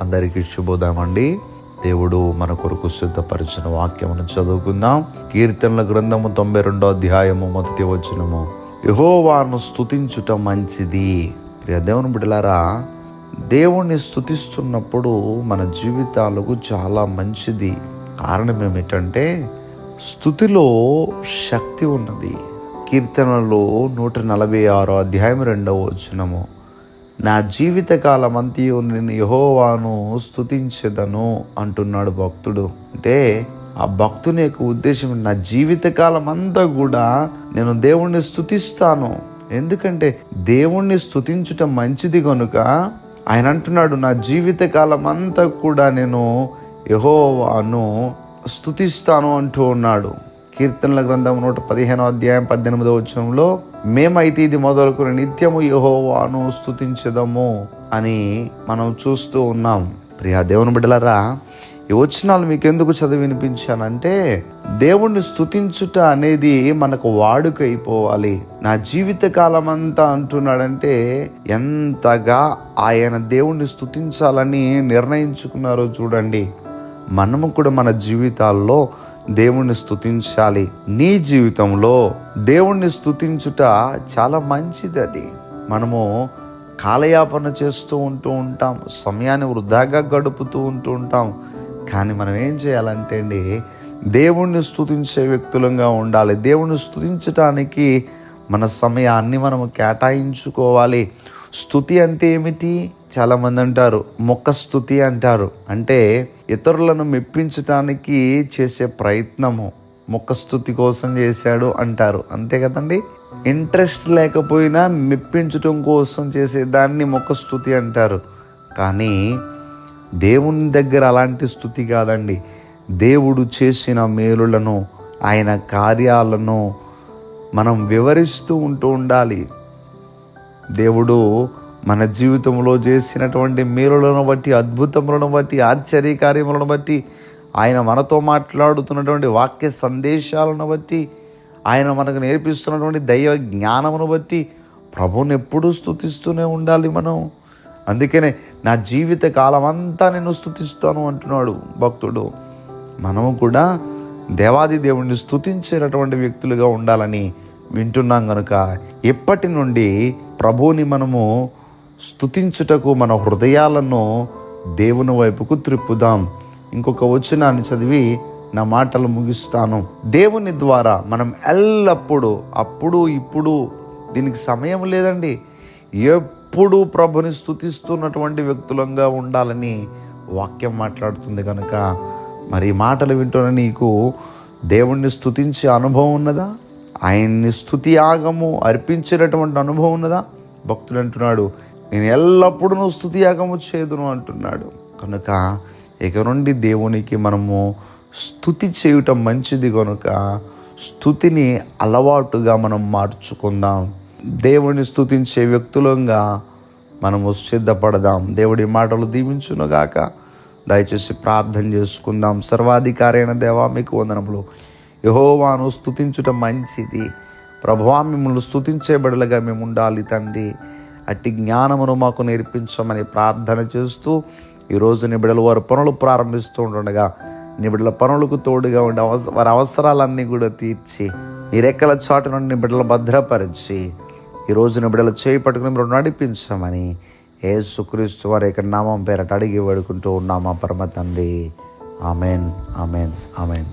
అందరికీ శుభోదామండి దేవుడు మన కొరకు సిద్ధపరిచిన వాక్యమును చదువుకుందాం. కీర్తనల గ్రంథము తొంభై రెండో అధ్యాయము మొదటి వచనము. యహోవాను స్తుతించుట మంచిది. ప్రియ దేవుని బిడ్డలారా దేవుణ్ణి స్థుతిస్తున్నప్పుడు మన జీవితాలకు చాలా మంచిది. కారణం ఏమిటంటే స్థుతిలో శక్తి ఉన్నది. కీర్తనలో నూట నలభై ఆరో అధ్యాయం రెండవ వచనము. నా జీవితకాలం అంతయు నేను యహోవాను స్థుతించదను అంటున్నాడు భక్తుడు. అంటే ఆ భక్తుని యొక్క ఉద్దేశం నా జీవితకాలం అంతా కూడా నేను దేవుణ్ణి స్థుతిస్తాను ఎందుకంటే దేవుణ్ణి స్థుతించటం మంచిది కనుక ఆయన అంటున్నాడు నా జీవితకాలం అంతా కూడా నేను యహోవాను స్థుతిస్తాను అంటూ ఉన్నాడు. కీర్తనల గ్రంథం నూట పదిహేనో అధ్యాయం పద్దెనిమిదో వచనంలో మేమైతే ఇది మొదలుకొని నిత్యము యహోవాను స్థుతించదము అని మనం చూస్తూ ఉన్నాం. ప్రియా దేవుని బిడ్డలరా ఈ వచనాలు మీకు ఎందుకు చదివి వినిపించానంటే దేవుణ్ణి స్థుతించుట అనేది మనకు వాడుక అయిపోవాలి నా జీవిత కాలం అంతా అంటున్నాడంటే ఎంతగా ఆయన దేవుణ్ణి స్తుతించాలని నిర్ణయించుకున్నారో చూడండి. మనము కూడా మన జీవితాల్లో దేవుణ్ణి స్థుతించాలి నీ జీవితంలో దేవుణ్ణి స్థుతించుట చాలా మంచిది అది. మనము కాలయాపన చేస్తూ ఉంటూ ఉంటాం. సమయాన్ని వృధాగా గడుపుతూ ఉంటూ ఉంటాం. కానీ మనం ఏం చేయాలంటే అండి దేవుణ్ణి స్థుతించే వ్యక్తులంగా ఉండాలి. దేవుణ్ణి స్థుతించటానికి మన సమయాన్ని మనము కేటాయించుకోవాలి. స్థుతి అంటే ఏమిటి? చాలామంది అంటారు మొక్క స్థుతి అంటారు. అంటే ఇతరులను మెప్పించటానికి చేసే ప్రయత్నము మొక్క స్థుతి కోసం చేశాడు అంటారు. అంతే కదండి? ఇంట్రెస్ట్ లేకపోయినా మెప్పించటం కోసం చేసే దాన్ని మొక్క స్థుతి అంటారు. కానీ దేవుని దగ్గర అలాంటి స్థుతి కాదండి. దేవుడు చేసిన మేలులను ఆయన కార్యాలను మనం వివరిస్తూ ఉంటూ ఉండాలి. దేవుడు మన జీవితంలో చేసినటువంటి మేలులను బట్టి అద్భుతములను బట్టి ఆశ్చర్య కార్యములను బట్టి ఆయన మనతో మాట్లాడుతున్నటువంటి వాక్య సందేశాలను బట్టి ఆయన మనకు నేర్పిస్తున్నటువంటి దైవ జ్ఞానమును బట్టి ప్రభువుని ఎప్పుడూ స్థుతిస్తూనే ఉండాలి మనం. అందుకనే నా జీవిత కాలం అంతా నేను స్థుతిస్తాను అంటున్నాడు భక్తుడు. మనము కూడా దేవాది దేవుణ్ణి స్థుతించేటటువంటి వ్యక్తులుగా ఉండాలని వింటున్నాం కనుక ఎప్పటి నుండి ప్రభువుని మనము స్థుతించుటకు మన హృదయాలను దేవుని వైపుకు త్రిప్పుదాం. ఇంకొక వచనాన్ని చదివి నా మాటలు ముగిస్తాను. దేవుని ద్వారా మనం ఎల్లప్పుడూ అప్పుడు ఇప్పుడు దీనికి సమయం లేదండి. ఎప్పుడు ప్రభుని స్థుతిస్తున్నటువంటి వ్యక్తులంగా ఉండాలని వాక్యం మాట్లాడుతుంది కనుక మరి మాటలు వింటున్న నీకు దేవుణ్ణి స్థుతించే అనుభవం ఉన్నదా? ఆయన్ని స్థుతి యాగము అర్పించినటువంటి అనుభవం ఉన్నదా? భక్తుడు అంటున్నాడు నేను ఎల్లప్పుడూ స్థుతి యాగము చేదును అంటున్నాడు. కనుక ఇక నుండి దేవునికి మనము స్థుతి చేయటం మంచిది కనుక స్థుతిని అలవాటుగా మనం మార్చుకుందాం. దేవుని స్థుతించే వ్యక్తులంగా మనము సిద్ధపడదాం. దేవుడి మాటలు దీవించునుగాక దయచేసి ప్రార్థన చేసుకుందాం. సర్వాధికారైన దేవా మీకు వందనములు. యహోవాను స్థుతించుట మంచిది. ప్రభువా మిమ్మల్ని స్థుతించే బడులుగా మేము ఉండాలి తండ్రి. అట్టి జ్ఞానమును మాకు నేర్పించమని ప్రార్థన చేస్తూ ఈరోజు నిబిడలు వారు పనులు ప్రారంభిస్తూ ఉండగా నిబిడల పనులకు తోడుగా ఉండి అవస వారి అవసరాలన్నీ కూడా తీర్చి మీరెక్కల చాటు నుండి నిబిడలు భద్రపరిచి ఈరోజు నిబిడలు చేయి పట్టుకుని మీరు నడిపించమని ఏసుక్రీస్తు వారి యొక్క నామం పేరట అడిగి వేడుకుంటూ ఉన్నామా పరమ తండ్రి. Amen amen amen.